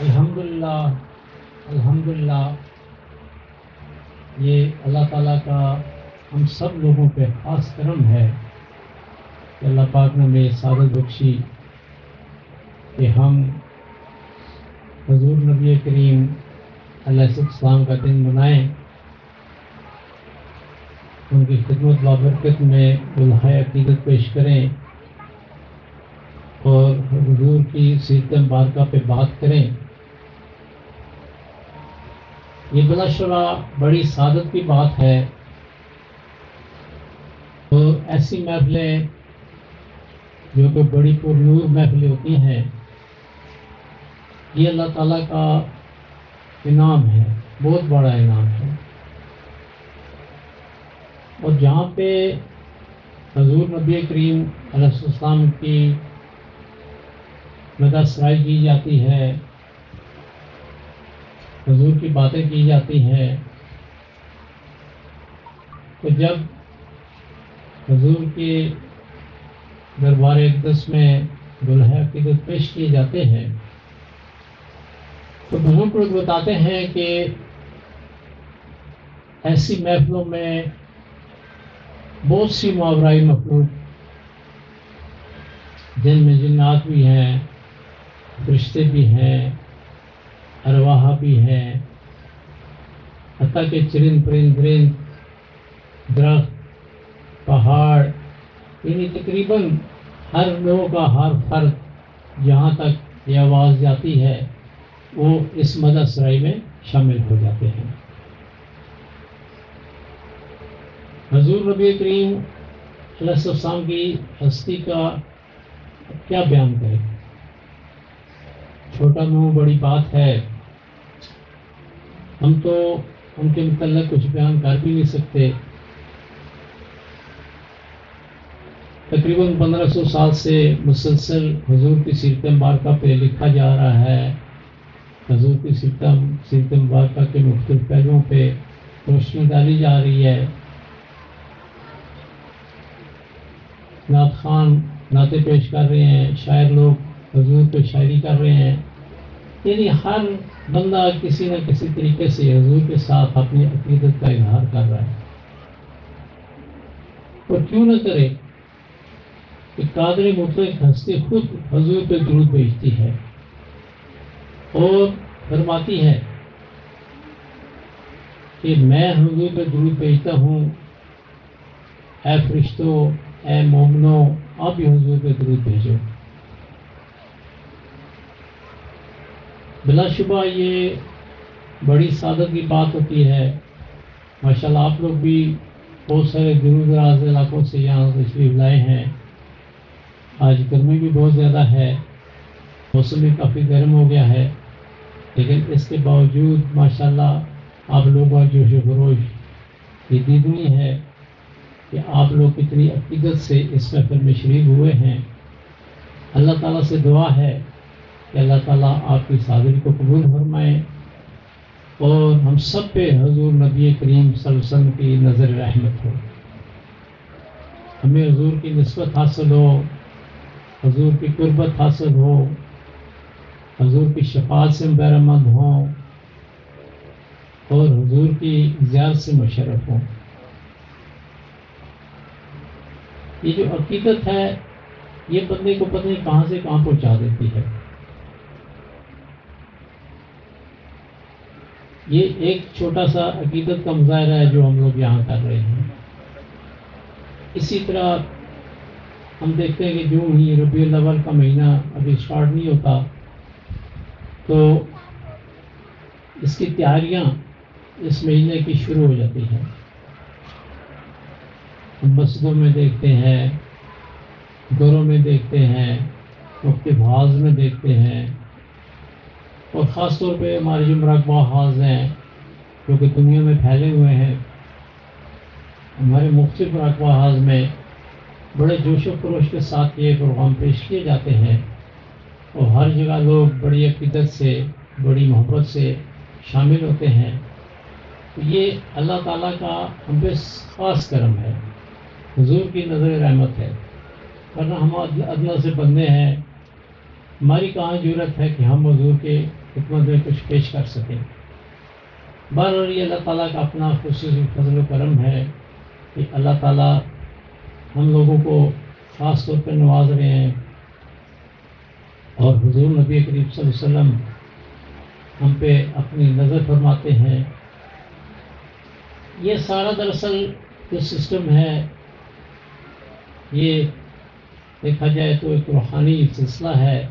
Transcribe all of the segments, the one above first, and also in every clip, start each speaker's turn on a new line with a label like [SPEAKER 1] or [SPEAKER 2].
[SPEAKER 1] الحمد للہ الحمد للہ یہ اللہ تعالیٰ کا ہم سب لوگوں پہ خاص کرم ہے کہ اللہ پاک نے ہمیں سعادت بخشی کہ ہم حضور نبی کریم علیہ السلام کا دن منائیں، ان کی خدمت بابرکت میں بلحۂ عقیدت پیش کریں اور حضور کی سیرت مبارکہ پہ بات کریں۔ یہ بلا شرح بڑی سعادت کی بات ہے۔ اور ایسی محفلیں جو کہ بڑی پرنور محفلیں ہوتی ہیں، یہ اللہ تعالیٰ کا انعام ہے، بہت بڑا انعام ہے۔ اور جہاں پہ حضور نبی کریم علیہ السلام کی مدد سرائی کی جاتی ہے حضور کی باتیں کی جاتی ہیں، تو جب حضور کے دربار اقدس میں دلہا عقیدت پیش کیے جاتے ہیں، تو بزرگ لوگ بتاتے ہیں کہ ایسی محفلوں میں بہت سی محاورائی مخلوق، جن میں جنات بھی ہیں رشتے بھی ہیں ارواہ بھی ہیں حتیٰ کہ چرند پرند درند درخت، پہاڑ یعنی تقریباً ہر لوگوں کا ہر فرد جہاں تک یہ آواز جاتی ہے، وہ اس مدد سرائی میں شامل ہو جاتے ہیں۔ حضور نبی کریم علیہ السلام کی ہستی کا کیا بیان کرے چھوٹا منہ بڑی بات ہے۔ ہم تو ان کے متعلق کچھ بیان کر بھی نہیں سکتے۔ تقریباً پندرہ سو سال سے مسلسل حضور کی سیرت مبارکہ پہ لکھا جا رہا ہے۔ حضور کی سیرت سیرت مبارکہ کے مختلف پہلوؤں پہ روشنی ڈالی جا رہی ہے۔ نعت خان نعتیں پیش کر رہے ہیں، شاعر لوگ حضور پہ شاعری کر رہے ہیں۔ یعنی ہر بندہ کسی نہ کسی طریقے سے حضور کے ساتھ اپنی عقیدت کا اظہار کر رہا ہے۔ اور کیوں نہ کرے کہ قادر مطلق ہستی خود حضور پہ درود بھیجتی ہے اور فرماتی ہے کہ میں حضور پہ درود بھیجتا ہوں۔ اے فرشتوں، اے مومنو آپ بھی حضور پہ درود بھیجو۔ بلا شبہ یہ بڑی سعادت کی بات ہوتی ہے۔ ماشاء اللہ آپ لوگ بھی بہت سارے دور دراز علاقوں سے یہاں تشریف لائے ہیں۔ آج گرمی بھی بہت زیادہ ہے۔ موسم بھی کافی گرم ہو گیا ہے۔ لیکن اس کے باوجود ماشاء اللہ آپ لوگوں کا جوش و خروش یہ دیدنی ہے کہ آپ لوگ کتنی عقیدت سے اس محفل میں شریک ہوئے ہیں۔ اللہ تعالیٰ سے دعا ہے کہ اللہ تعالیٰ آپ کی صادری کو قبول فرمائے اور ہم سب پہ حضور نبی کریم صلی اللہ علیہ وسلم کی نظر رحمت ہو۔ ہمیں حضور کی نسبت حاصل ہو، حضور کی قربت حاصل ہو، حضور کی شفاعت سے بیرمند ہوں اور حضور کی زیارت سے مشرف ہوں یہ جو عقیدت ہے، یہ بندے کو پتہ نہیں کہاں سے کہاں پہنچا دیتی ہے؟ یہ ایک چھوٹا سا عقیدت کا مظاہرہ ہے جو ہم لوگ یہاں کر رہے ہیں۔ اسی طرح ہم دیکھتے ہیں کہ جو ہی ربیع الاول کا مہینہ ابھی اسٹارٹ نہیں ہوتا، تو اس کی تیاریاں اس مہینے کی شروع ہو جاتی ہیں۔ ہم مسجدوں میں دیکھتے ہیں، گھروں میں دیکھتے ہیں مختلف حاض میں دیکھتے ہیں۔ اور خاص طور پہ ہمارے جو مراقبہ حاض ہیں، جو کہ دنیا میں پھیلے ہوئے ہیں، ہمارے مختلف مراقبہ حاض میں بڑے جوش و خروش کے ساتھ یہ پروگرام پیش کیے جاتے ہیں۔ اور ہر جگہ لوگ بڑی عقیدت سے، بڑی محبت سے شامل ہوتے ہیں۔ یہ اللہ تعالیٰ کا ہم پہ خاص کرم ہے، حضور کی نظر رحمت ہے۔ ورنہ ہم ادنا سے بندے ہیں۔ ہماری کہاں ضرورت ہے کہ ہم حضور کے خدمت میں کچھ پیش کر سکیں۔ بار اور یہ اللہ تعالیٰ کا اپنا خصوصی فضل و کرم ہے کہ اللہ تعالیٰ ہم لوگوں کو خاص طور پہ نواز رہے ہیں۔ اور حضور نبی کریم صلی اللہ علیہ وسلم ہم پہ اپنی نظر فرماتے ہیں۔ یہ سارا دراصل جو سسٹم ہے، یہ دیکھا جائے تو ایک روحانی سلسلہ ہے۔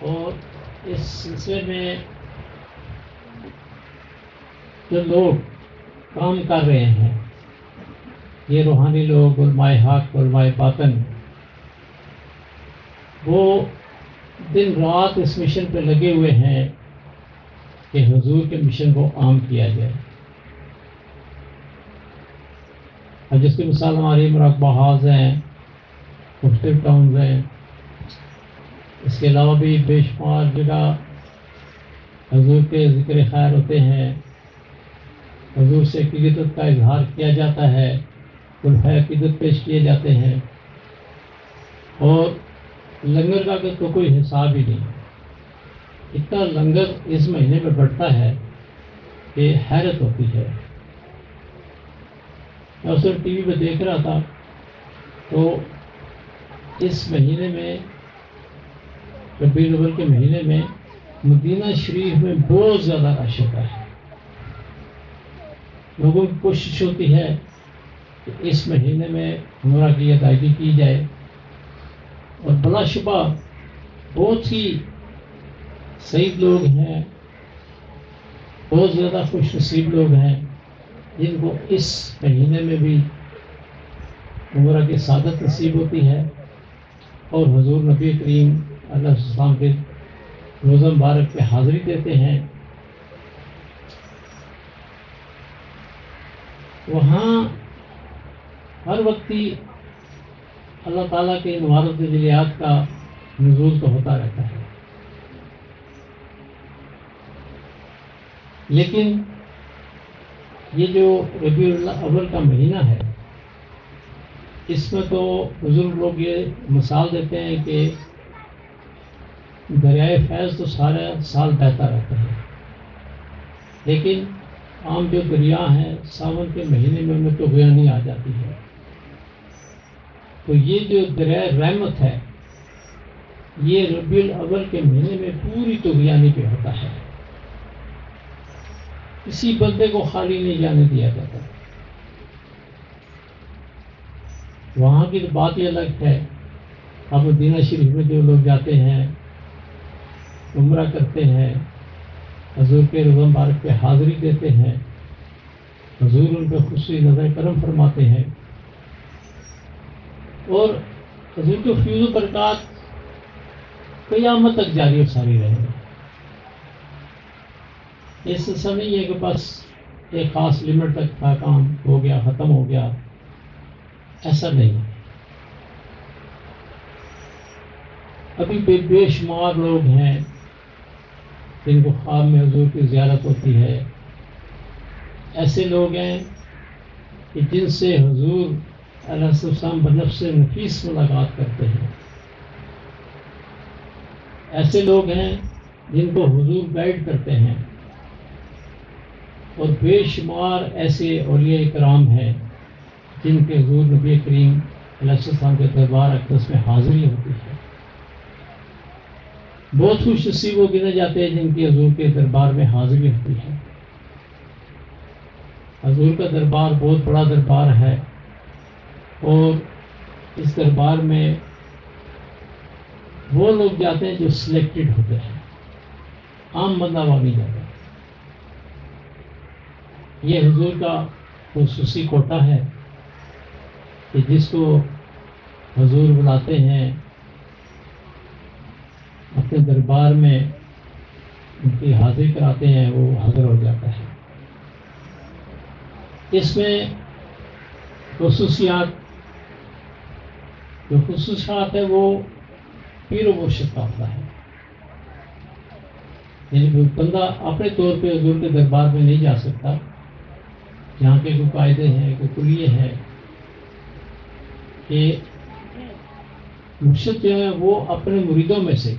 [SPEAKER 1] اور اس سلسلے میں جو لوگ کام کر رہے ہیں، یہ روحانی لوگ، علماء حق، علماء باطن، وہ دن رات اس مشن پہ لگے ہوئے ہیں کہ حضور کے مشن کو عام کیا جائے۔ اور جس کی مثال ہماری مراقبہ ہاؤز ہیں، مختلف ٹاؤنز ہیں اس کے علاوہ بھی بے شمار جگہ حضور کے ذکر خیر ہوتے ہیں۔ حضور سے عقیدت کا اظہار کیا جاتا ہے الفا عقیدت پیش کیے جاتے ہیں۔ اور لنگر کا تو کوئی حساب ہی نہیں۔ اتنا لنگر اس مہینے میں بڑھتا ہے کہ حیرت ہوتی ہے۔ میں اسے ٹی وی پہ دیکھ رہا تھا تو اس مہینے میں ربی الاول کے مہینے میں مدینہ شریف میں بہت زیادہ رش ہوتا ہے۔ لوگوں کی کوشش ہوتی ہے کہ اس مہینے میں عمرہ کی ادائیگی کی جائے۔ اور بلا شبہ بہت ہی صحیح لوگ ہیں، بہت زیادہ خوش نصیب لوگ ہیں جن کو اس مہینے میں بھی عمرہ کی سعادت نصیب ہوتی ہے۔ اور حضور نبی کریم اللہ السلام کے روزہ مبارک پہ حاضری دیتے ہیں۔ وہاں ہر وقت ہی اللہ تعالیٰ کے نوارت جلیات کا نزول تو ہوتا رہتا ہے۔ لیکن یہ جو ربیع اللہ اول کا مہینہ ہے، اس میں تو بزرگ لوگ یہ مثال دیتے ہیں کہ دریائے فیض تو سارا سال بہتا رہتا ہے۔ لیکن عام جو دریا ہیں، ساون کے مہینے میں ان تو غیانی آ جاتی ہے۔ تو یہ جو دریائے رحمت ہے، یہ ربیع الاول کے مہینے میں پوری تو غیانی پہ ہوتا ہے۔ کسی بندے کو خالی نہیں جانے دیا جاتا۔ وہاں کی تو بات ہی الگ ہے۔ اب مدینہ شریف میں جو لوگ جاتے ہیں عمرہ کرتے ہیں، حضور کے رضم بارک پہ حاضری دیتے ہیں، حضور ان پہ خصوصی نظر کرم فرماتے ہیں۔ اور حضور کے فیوز و برکات قیامت تک جاری اور ساری رہے گا اس سمے یہ کہ بس ایک خاص لمٹ تک کا کام ہو گیا، ختم ہو گیا۔ ایسا نہیں۔ ابھی بے بے شمار لوگ ہیں۔ جن کو خواب میں حضور کی زیارت ہوتی ہے۔ ایسے لوگ ہیں کہ جن سے حضور علیہ السلام بنف سے نفیس ملاقات کرتے ہیں۔ ایسے لوگ ہیں جن کو حضور گائیڈ کرتے ہیں۔ اور بے شمار ایسے اولیاء کرام ہیں جن کے حضور نبی کریم علیہ السلام کے دربار اقدس میں حاضری ہوتی ہے۔ بہت خوش نصیب وہ گنے جاتے ہیں جن کی حضور کے دربار میں حاضری ہوتی ہے حضور کا دربار بہت بڑا دربار ہے اور اس دربار میں وہ لوگ جاتے ہیں جو سلیکٹڈ ہوتے ہیں۔ عام بندہ وہ نہیں جاتا۔ یہ حضور کا خصوصی کوٹا ہے کہ جس کو حضور بلاتے ہیں۔ اپنے دربار میں ان کی حاضری کراتے ہیں، وہ حاضر ہو جاتا ہے۔ اس میں خصوصیات، جو خصوصیات ہے وہ پیر و مرشد کا ہوتا ہے۔ یعنی بندہ اپنے طور پہ حضور کے دربار میں نہیں جا سکتا، جہاں کے کوئی قاعدے ہیں، کوئی کلیے ہیں، کہ مرشد جو ہے وہ اپنے مریدوں میں سے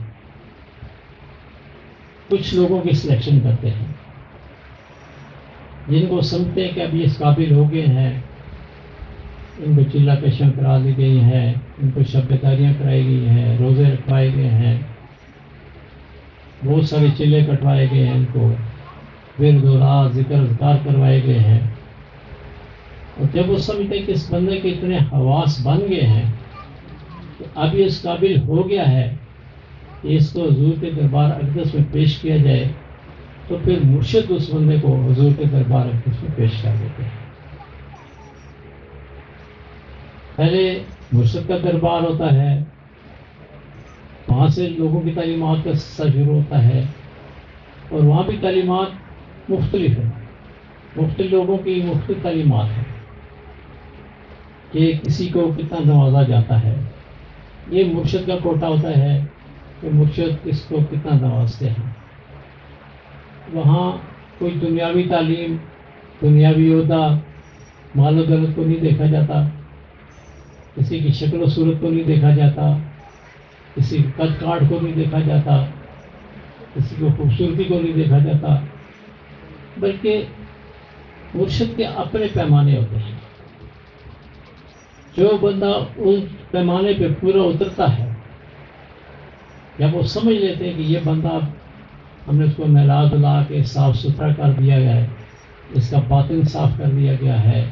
[SPEAKER 1] کچھ لوگوں کی سلیکشن کرتے ہیں۔ جن کو سمجھتے ہیں کہ اب یہ اس قابل ہو گئے ہیں، ان کو چلا کشاں کرا دی گئی ہیں، ان کو شبتاریاں کرائی گئی ہیں، روزے رکھوائے گئے ہیں۔ بہت سارے چلے کٹوائے گئے ہیں ان کو۔ پھر دورا ذکر اذکار کروائے گئے ہیں۔ اور جب وہ سمجھتے کہ اس بندے کے اتنے حواس بن گئے ہیں تو اب یہ اس قابل ہو گیا ہے اس کو حضور کے دربار اقدس میں پیش کیا جائے، تو پھر مرشد اس بندے کو حضور کے دربار اقدس میں پیش کر دیتے ہیں۔ پہلے مرشد کا دربار ہوتا ہے، وہاں سے لوگوں کی تعلیمات کا سلسلہ شروع ہوتا ہے، اور وہاں بھی تعلیمات مختلف ہیں۔ مختلف لوگوں کی مختلف تعلیمات ہیں۔ کہ کسی کو کتنا نوازا جاتا ہے۔ یہ مرشد کا کوٹا ہوتا ہے۔ کہ مرشد کس کو کتنا نوازتے ہیں۔ وہاں کوئی دنیاوی تعلیم، دنیاوی عہدہ، مال و دولت کو نہیں دیکھا جاتا، کسی کی شکل و صورت کو نہیں دیکھا جاتا، کسی قد کاٹ کو نہیں دیکھا جاتا، کسی کو خوبصورتی کو نہیں دیکھا جاتا۔ بلکہ مرشد کے اپنے پیمانے ہوتے ہیں۔ جو بندہ اس پیمانے پہ پورا اترتا ہے جب وہ سمجھ لیتے ہیں کہ یہ بندہ ہم نے اس کو نلا دلا کے صاف ستھرا کر دیا گیا ہے، اس کا باطن صاف کر دیا گیا ہے،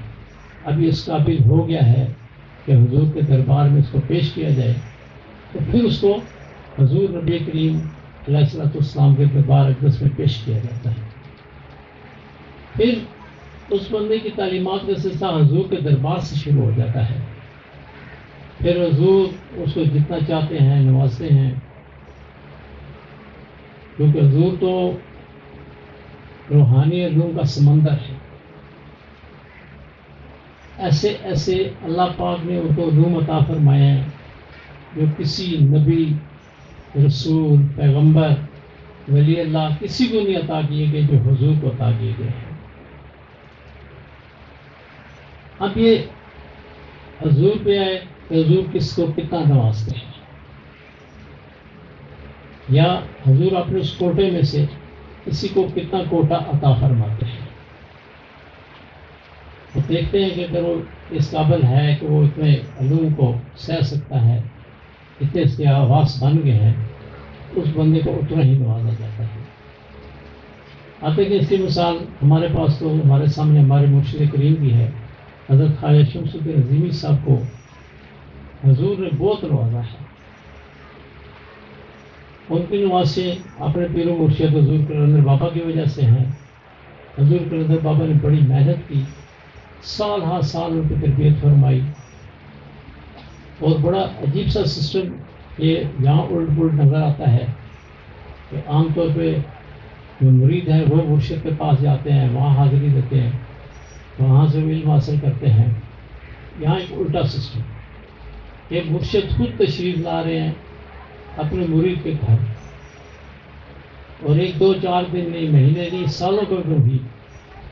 [SPEAKER 1] ابھی اس قابل ہو گیا ہے کہ حضور کے دربار میں اس کو پیش کیا جائے۔ تو پھر اس کو حضور نبی کریم علیہ السلۃ السلام کے دربار اقدس میں پیش کیا جاتا ہے۔ پھر اس بندے کی تعلیمات کا سلسلہ حضور کے دربار سے شروع ہو جاتا ہے۔ پھر حضور اس کو جتنا چاہتے ہیں، نوازتے ہیں کیونکہ حضور تو روحانی علوم کا سمندر ہے۔ ایسے ایسے اللہ پاک نے ان کو روم عطا فرمایا ہے جو کسی نبی، رسول، پیغمبر، ولی اللہ کسی کو نہیں عطا کیے گئے، جو حضور کو عطا کیے گئے ہیں۔ اب یہ حضور پہ آئے کہ حضور کس کو کتنا نوازتے ہیں؟ یا حضور اپنے اس کوٹے میں سے کسی کو کتنا کوٹا عطا فرماتے ہیں؟ تو دیکھتے ہیں کہ اگر وہ اس قابل ہے کہ وہ اتنے علوم کو سہ سکتا ہے، اتنے اس کے آواز بن گئے ہیں، اس بندے کو اتنا ہی نوازا جاتا ہے۔ آتے کہ اس کی مثال ہمارے پاس تو ہمارے سامنے ہمارے مرشد کریم بھی ہے۔ حضرت خواجہ شمس الدین عظیمی صاحب کو حضور نے بہت نوازا ہے۔ ان کی نوازیں اپنے پیر و مرشد حضور کلندر بابا کی وجہ سے ہیں۔ حضور کلندر بابا نے بڑی محنت کی، سال ہر سال ان کی تربیت فرمائی۔ اور بڑا عجیب سا سسٹم یہ یہاں الٹ پلٹ نظر آتا ہے کہ عام طور پہ جو مرید ہیں وہ مرشد کے پاس جاتے ہیں، وہاں حاضری دیتے ہیں، وہاں سے علم حاصل کرتے ہیں۔ یہاں ایک الٹا سسٹم۔ یہ مرشد خود تشریف لا رہے ہیں۔ اپنے مرید کے گھر۔ اور ایک دو چار دن نہیں، مہینے نہیں، سالوں کو بھی،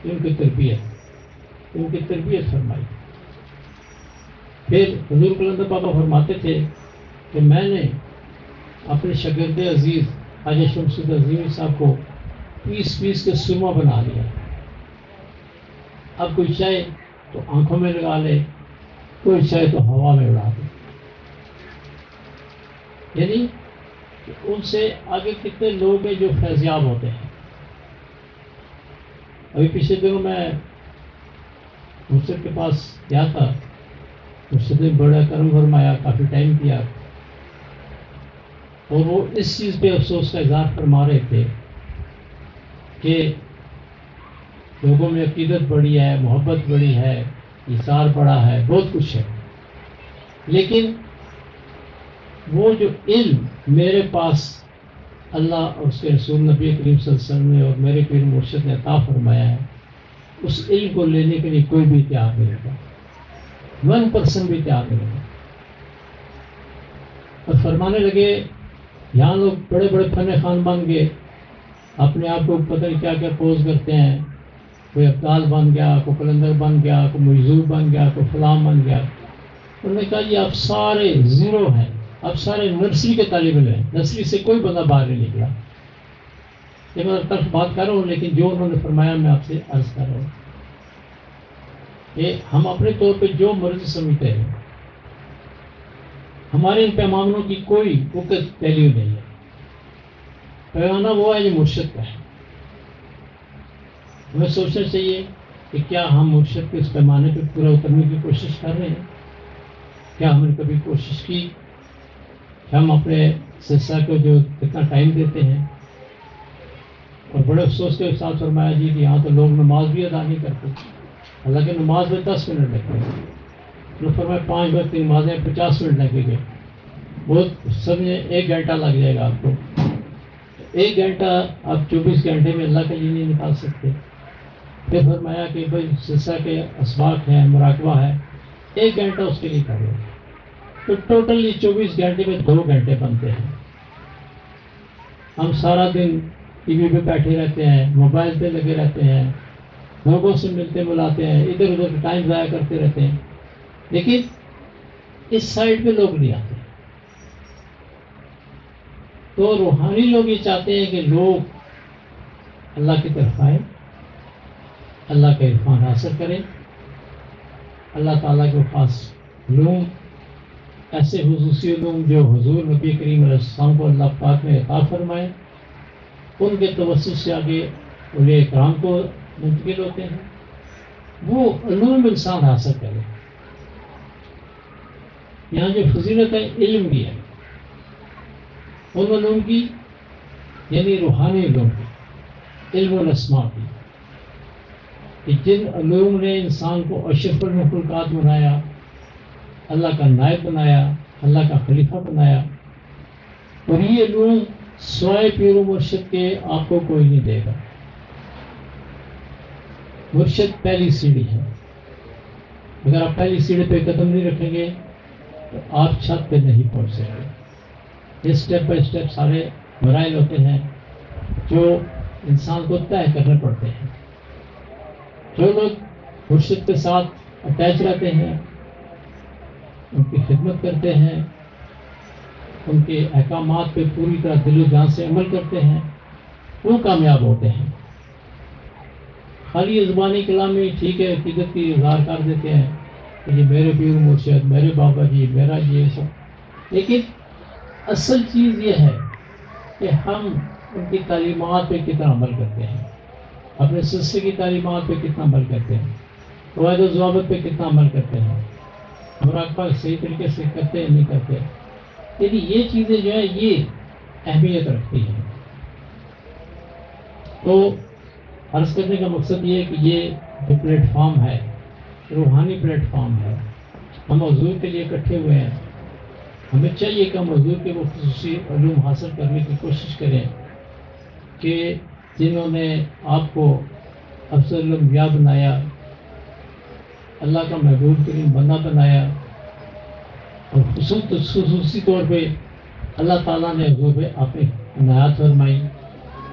[SPEAKER 1] ان کی تربیت، ان کی تربیت فرمائی۔ پھر حضور کلندر بابا فرماتے تھے کہ میں نے اپنے شگرد عزیز حاج شمسد عظیم صاحب کو پیس پیس کے سرما بنا لیا۔ اب کوئی چاہے تو آنکھوں میں لگا لے، کوئی چاہے تو ہوا میں اڑا دے۔ یعنی ان سے آگے کتنے لوگ ہیں جو فیضیاب ہوتے ہیں۔ ابھی پچھلے دنوں میں مرشد کے پاس کیا تھا۔ مرشد نے بڑا کرم فرمایا، کافی ٹائم کیا۔ اور وہ اس چیز پہ افسوس کا اظہار فرما رہے تھے کہ لوگوں میں عقیدت بڑی ہے، محبت بڑی ہے اثار بڑا ہے، بہت کچھ ہے۔ لیکن وہ جو علم میرے پاس اللہ اور اس کے رسول نبی کریم صلی اللہ علیہ وسلم نے اور میرے پیر مرشد نے عطا فرمایا ہے، اس علم کو لینے کے لیے کوئی بھی تیار نہیں ہوگا ون پرسنٹ بھی تیار نہیں ہوگا اور فرمانے لگے، یہاں لوگ بڑے بڑے فن خان بن گئے۔ اپنے آپ کو پتہ نہیں کیا کیا پوز کرتے ہیں۔ کوئی ابدال بن گیا، کوئی کلندر بن گیا، کوئی مجزور بن گیا، کوئی فلام بن گیا۔ انہوں نے کہا، یہ آپ سارے زیرو ہیں۔ اب سارے نرسری کے طالب علم ہیں۔ نرسری سے کوئی بندہ باہر نہیں نکلا۔ یہ میں طرف بات کر رہا ہوں، لیکن جو انہوں نے فرمایا میں آپ سے عرض کر رہا ہوں۔ کہ ہم اپنے طور پہ جو مرضی سمجھتے ہیں، ہمارے ان پیمانوں کی کوئی وقت ویلیو نہیں ہے۔ پیمانہ وہ ہے جو مرشد کا ہے۔ ہمیں سوچنا چاہیے کہ کیا ہم مرشد کے اس پیمانے پہ پورا اترنے کی کوشش کر رہے ہیں؟ کیا ہم نے کبھی کوشش کی ہم اپنے سلسلہ کو جو کتنا ٹائم دیتے ہیں، اور بڑے افسوس کے ساتھ فرمایا جی کہ یہاں تو لوگ نماز بھی ادا نہیں کرتے۔ حالانکہ نماز میں دس منٹ لگتے ہیں۔ تو فرمایا پانچ وقت کی نمازیں پچاس منٹ لگے گے بہت سمجھے ایک گھنٹہ لگ جائے گا آپ کو۔ ایک گھنٹہ آپ چوبیس گھنٹے میں اللہ کے لیے نہیں نکال سکتے۔ پھر فرمایا کہ بھائی سلسلہ کے اسباق ہے مراقبہ ہے۔ ایک گھنٹہ اس کے لیے کرو تو ٹوٹل یہ چوبیس گھنٹے میں دو گھنٹے بنتے ہیں۔ ہم سارا دن ٹی وی پہ بیٹھے رہتے ہیں، موبائل پہ لگے رہتے ہیں، لوگوں سے ملتے ملاتے ہیں، ادھر ادھر ٹائم ضائع کرتے رہتے ہیں۔ لیکن اس سائڈ پہ لوگ نہیں آتے۔ تو روحانی لوگ یہ چاہتے ہیں کہ لوگ اللہ کی طرف آئیں، اللہ کا عرفان حاصل کریں، اللہ تعالیٰ کے پاس علوم ایسے خصوصی علوم جو حضور نبی کریم علیہ السلام کو اللہ پاک نے عطا فرمائے، ان کے توسط سے آگے انہیں اکرام کو منتقل ہوتے ہیں۔ وہ علوم انسان حاصل کرے۔ یہاں جو فضیلت ہے، علم بھی ہے۔ ان علوم کی یعنی روحانی علوم کی، علم الاسماء کی، کہ جن علوم نے انسان کو اشرف المخلوقات بنایا اللہ کا نائب بنایا، اللہ کا خلیفہ بنایا۔ اور یہ علوم سوائے پیر و مرشد کے آپ کو کوئی نہیں دے گا مرشد پہلی سیڑھی ہے۔ اگر آپ پہلی سیڑھی پہ قدم نہیں رکھیں گے، تو آپ چھت پہ نہیں پہنچ سکتے۔ اسٹیپ بائی اسٹیپ سارے مرائل ہوتے ہیں جو انسان کو طے کرنے پڑتے ہیں۔ جو لوگ مرشد کے ساتھ اٹیچ رہتے ہیں ان کی خدمت کرتے ہیں، ان کے احکامات پہ پوری طرح دل و جان سے عمل کرتے ہیں، وہ کامیاب ہوتے ہیں۔ خالی زبانی کلام میں ٹھیک ہے، عقیدت کی اظہار کر دیتے ہیں کہ یہ میرے پیر مرشد، میرے بابا جی میرا یہ سب۔ لیکن اصل چیز یہ ہے کہ ہم ان کی تعلیمات پہ کتنا عمل کرتے ہیں، اپنے سلسلے کی تعلیمات پہ کتنا عمل کرتے ہیں قواعد و ضوابط پہ کتنا عمل کرتے ہیں۔ مراقبہ صحیح طریقے سے کرتے ہیں، نہیں کرتے یعنی یہ چیزیں جو ہے یہ اہمیت رکھتی ہیں۔ تو عرض کرنے کا مقصد یہ ہے کہ یہ جو پلیٹ فارم ہے، روحانی پلیٹ فارم ہے، ہم حضور کے لیے اکٹھے ہوئے ہیں۔ ہمیں چاہیے کہ ہم حضور کے وہ خصوصی علوم حاصل کرنے کی کوشش کریں کہ جنہوں نے آپ کو افسر الانبیاء بنایا اللہ کا محبوب کریم بندہ بنایا اور خصوصی طور پہ اللہ تعالیٰ نے حضور پہ آپ عنایات فرمائی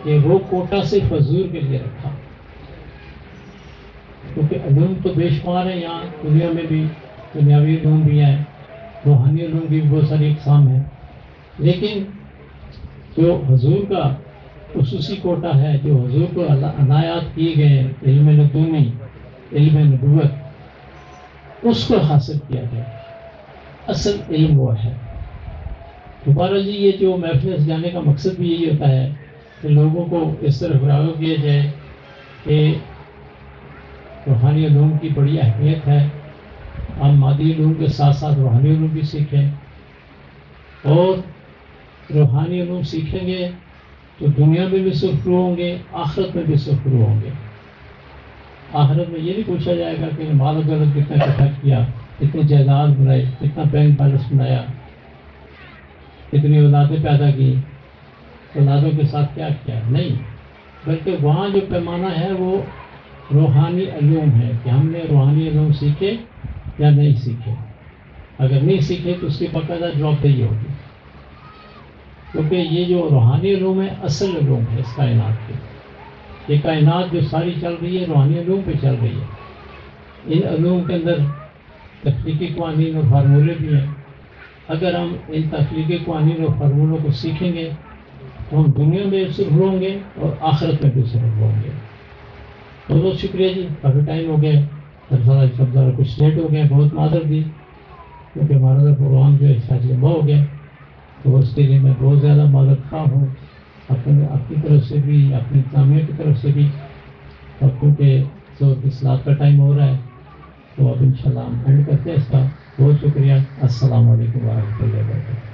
[SPEAKER 1] کہ وہ کوٹا صرف حضور کے لیے رکھا۔ کیونکہ علوم تو بے شمار ہیں یہاں، دنیا میں بھی، دنیاوی علوم بھی ہیں، روحانی علوم بھی بہت ساری اقسام ہیں۔ لیکن جو حضور کا خصوصی کوٹا ہے، جو حضور کو اللہ عنایات کیے گئے علم نتونی علم نبوت اس کو حاصل کیا گیا۔ اصل علم وہ ہے۔ دوبارہ جی یہ جو محفل جانے کا مقصد بھی یہی ہوتا ہے کہ لوگوں کو اس طرح فراغ کیا جائے کہ روحانی علوم کی بڑی اہمیت ہے۔ ہم مادی علوم کے ساتھ ساتھ روحانی علوم بھی سیکھیں۔ اور روحانی علوم سیکھیں گے تو دنیا میں بھی سرخرو ہوں گے، آخرت میں بھی سرخرو ہوں گے۔ آخرت میں یہ نہیں پوچھا جائے گا کہ مال و دولت کتنا اکٹھا کیا کتنے جائیداد بنائے کتنا بینک بیلنس بنایا، کتنی اولادیں پیدا کی، اولادوں کے ساتھ کیا کیا؟ نہیں، بلکہ وہاں جو پیمانہ ہے وہ روحانی علوم ہے کہ ہم نے روحانی علوم سیکھے یا نہیں سیکھے۔ اگر نہیں سیکھے تو اس کی باقاعدہ جواب دہی ہوگی۔ کیونکہ یہ جو روحانی علوم ہے، اصل علوم ہے اس کائنات کی یہ کائنات جو ساری چل رہی ہے، روحانی علوم پہ چل رہی ہے۔ ان علوم کے اندر تخلیقی قوانین اور فارمولے بھی ہیں۔ اگر ہم ان تخلیقی قوانین اور فرمولوں کو سیکھیں گے، تو ہم دنیا میں سرخ ہوں گے اور آخرت میں بھی سرخ ہوں گے۔ بہت بہت شکریہ جی۔ کافی ٹائم ہو گیا۔ جی سب ذرا کچھ لیٹ ہو گیا۔ بہت معذر دی جی۔ کیونکہ ہمارا پروگرام جو ہے شاید لمبا ہو گیا۔ تو اس کے لیے میں بہت زیادہ مدد خواہ ہوں۔ اپنے اپنی طرف سے بھی، اپنی انتظامیہ کی طرف سے بھی اور کیونکہ جو اصلاح کا ٹائم ہو رہا ہے، تو اب ان شاء اللہ ہم اینڈ کرتے ہیں اس کا۔ بہت شکریہ۔ السلام علیکم ورحمۃ اللہ وبرکاتہ۔